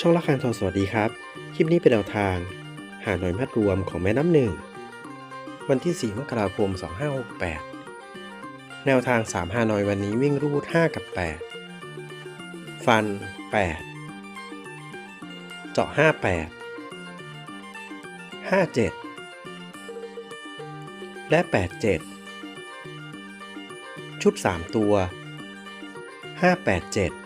ช่องละครทองสวัสดีครับ คลิปนี้เป็นแนวทาง หาหน่วยมัดรวมของแม่น้ำหนึ่ง วันที่ 4 มกราคม 2568 แนวทาง3หาหน่อยวันนี้วิ่งรูด 5 กับ 8 ฟัน 8 เจาะ 58 57 และ 87 ชุด 3 ตัว 587